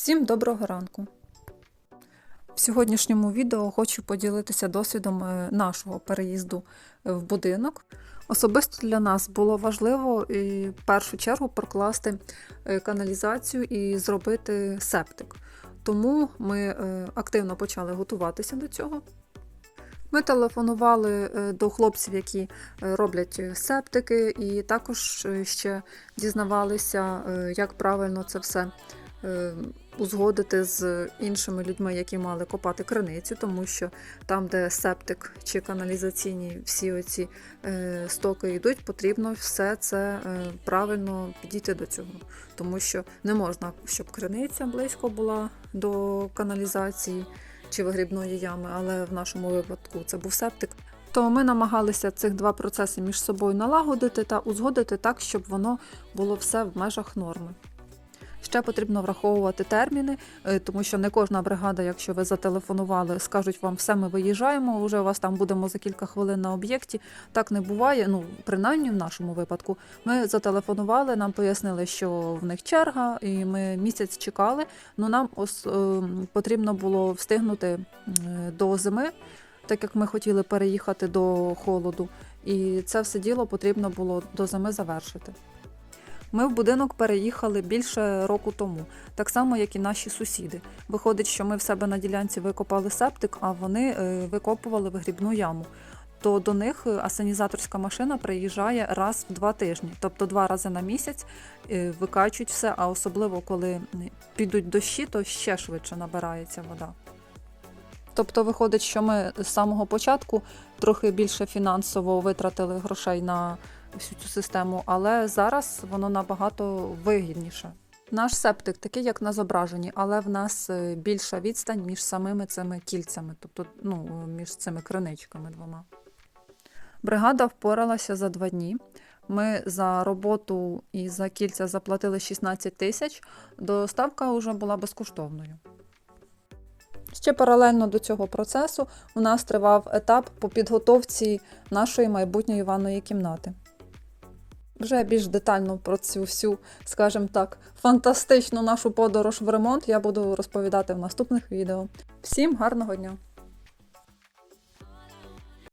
Всім доброго ранку! В сьогоднішньому відео хочу поділитися досвідом е, нашого переїзду е, в будинок. Особисто для нас було важливо і в першу чергу прокласти е, каналізацію і зробити септик. Тому ми е, активно почали готуватися до цього. Ми телефонували е, до хлопців, які е, роблять е, септики, і також е, ще дізнавалися, е, як правильно це все е, узгодити з іншими людьми, які мали копати криницю, тому що там, де септик чи каналізаційні всі оці е, стоки йдуть, потрібно все це е, правильно підійти до цього. Тому що не можна, щоб криниця близько була до каналізації чи вигрібної ями, але в нашому випадку це був септик. То ми намагалися цих два процеси між собою налагодити та узгодити так, щоб воно було все в межах норми. Ще потрібно враховувати терміни, е, тому що не кожна бригада, якщо ви зателефонували, скажуть вам все, ми виїжджаємо. Вже у вас там будемо за кілька хвилин на об'єкті. Так не буває. Ну принаймні в нашому випадку. Ми зателефонували, нам пояснили, що в них черга, і ми місяць чекали. Ну нам ос, е, потрібно було встигнути до зими, так як ми хотіли переїхати до холоду. І це все діло потрібно було до зими завершити. Ми в будинок переїхали більше року тому, так само, як і наші сусіди. Виходить, що ми в себе на ділянці викопали септик, а вони е, викопували вигрібну яму. То до них е, асенізаторська машина приїжджає раз в два тижні, тобто два рази на місяць е, викачують все, а особливо коли підуть дощі, то ще швидше набирається вода. Тобто виходить, що ми з самого початку трохи більше фінансово витратили грошей на всю цю систему, але зараз воно набагато вигідніше. Наш септик такий, як на зображенні, але в нас е, більша відстань між самими цими кільцями, тобто ну, між цими криничками двома. Бригада впоралася за два дні. Ми за роботу і за кільця заплатили 16 тисяч. Доставка вже була безкоштовною. Ще паралельно до цього процесу у нас тривав етап по підготовці нашої майбутньої ванної кімнати. Вже більш детально про цю всю, скажімо так, фантастичну нашу подорож в ремонт я буду розповідати в наступних відео. Всім гарного дня!